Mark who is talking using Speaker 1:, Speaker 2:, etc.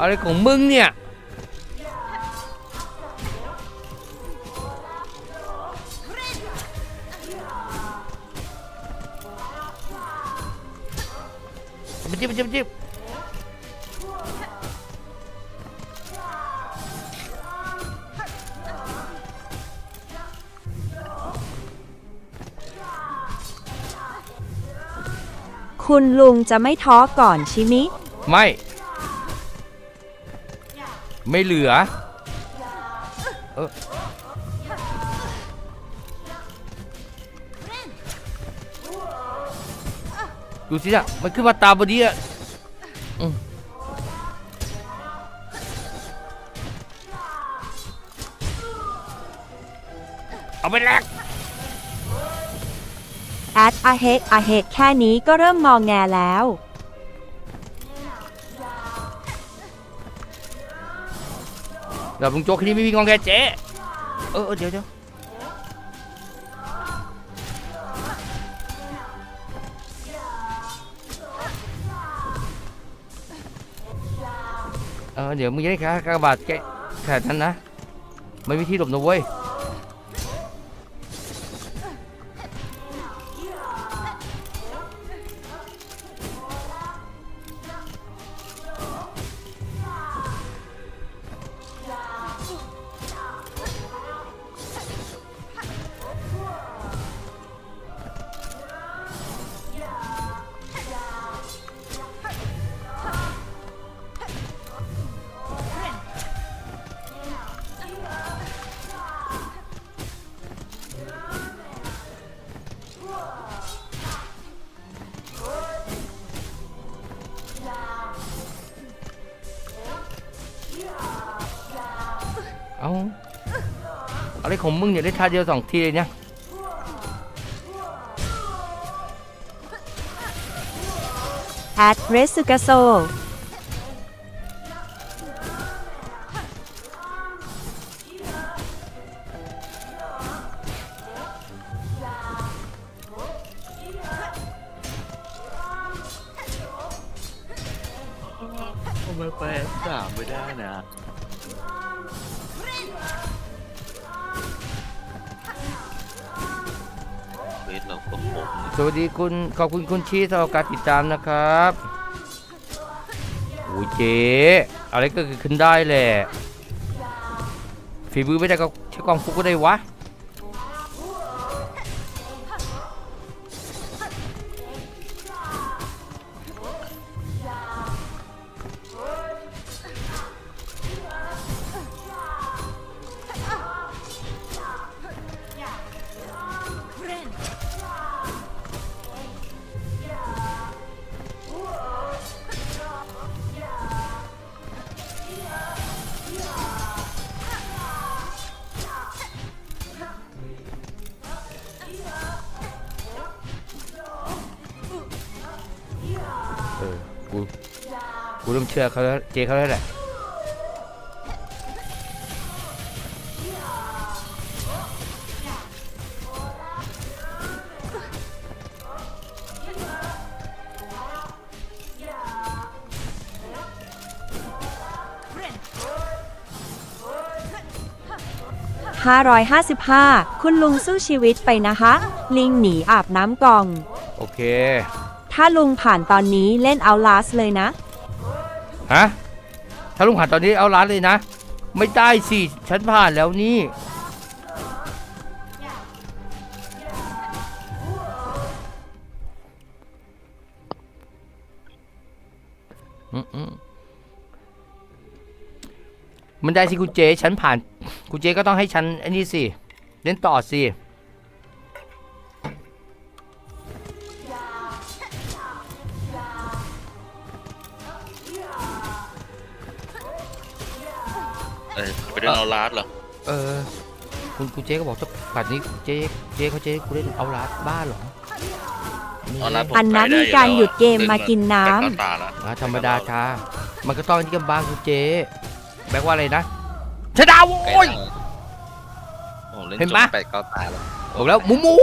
Speaker 1: อะไรของมึงเนี่ยมาจิบมาจิบมาจิบ
Speaker 2: คุณลุงจะไม่ท้อก่อนชิมิ
Speaker 1: ไม่ ไม่เหลือ เออดูสิอะมันขึ้นมาตามพอดีอะเอาไปแลก
Speaker 2: แอดอาเฮกอาเฮกแค่นี้ก็เริ่มงองแงแล้ว
Speaker 1: เดี๋ยวมึงโจ๊กที่นี่ไม่มีงองแงเจ๊เออเออเดี๋ยวเดี๋ยวเออเดี๋ยวมึงจะได้ค่ากระบาดแกะแค่นั้นนะไม่มีที่หลบนะเว้ย เอาอะไรของมึงเนี่ยได้ท่าเดียวสองทีเลยเนี่ย
Speaker 2: แอดเรสุกาโซ
Speaker 3: ทำไมไปสามไม่ได้นะ เวทเราคง
Speaker 1: สวัสดีคุณขอบคุณคุณชีสำหรับการติดตามนะครับโอ้ยเจ๊อะไรก็เกิดขึ้นได้แหละฝีมือไม่ได้ก็ใช้กองฟุกก็ได้วะ เออ กู กูเริ่มเชื่อเขาแล้วเจ๊เขาแล้วแหละ
Speaker 2: 555 คุณลุงสู้ชีวิตไปนะคะ ลิงหนีอาบน้ำกอง
Speaker 1: โอเค
Speaker 2: ถ้าลุงผ่านตอนนี้เล่นเอาลาสเลยนะ
Speaker 1: ฮะ ถ้าลุงผ่านตอนนี้เอาร้านเลยนะ ไม่ได้สิ ฉันผ่านแล้วนี่ อืมอืมมันได้สิคุณเจ ฉันผ่าน คุณเจก็ต้องให้ฉันไอ้นี่สิ เล่นต่อสิ
Speaker 3: เออไปเล่นเอาลาสเหรอ
Speaker 1: เออคุณคุณเจ๊ก็บอกจะป่านนี้เจ๊เจ๊เขาเจ๊กูเล่นเอาลาดบ้าเหรอ
Speaker 3: เอาลาสผม
Speaker 2: อันนั้น
Speaker 3: ไปได้
Speaker 2: มีการ
Speaker 3: อ
Speaker 2: หยุดเกม
Speaker 3: ล่
Speaker 2: มากินน้ำ
Speaker 3: แต่ตาละ
Speaker 1: อ่าธรรมดาจ้ามันก็ต้องที่กันบ้างคุณเจ๊แบกว่าอะไรนะชนะโว้ย
Speaker 3: โอ้เล่น
Speaker 1: เห็น
Speaker 3: จ
Speaker 1: ปะ
Speaker 3: นแปดเก้าตาแล้ว
Speaker 1: บอกแล้วหมูหมู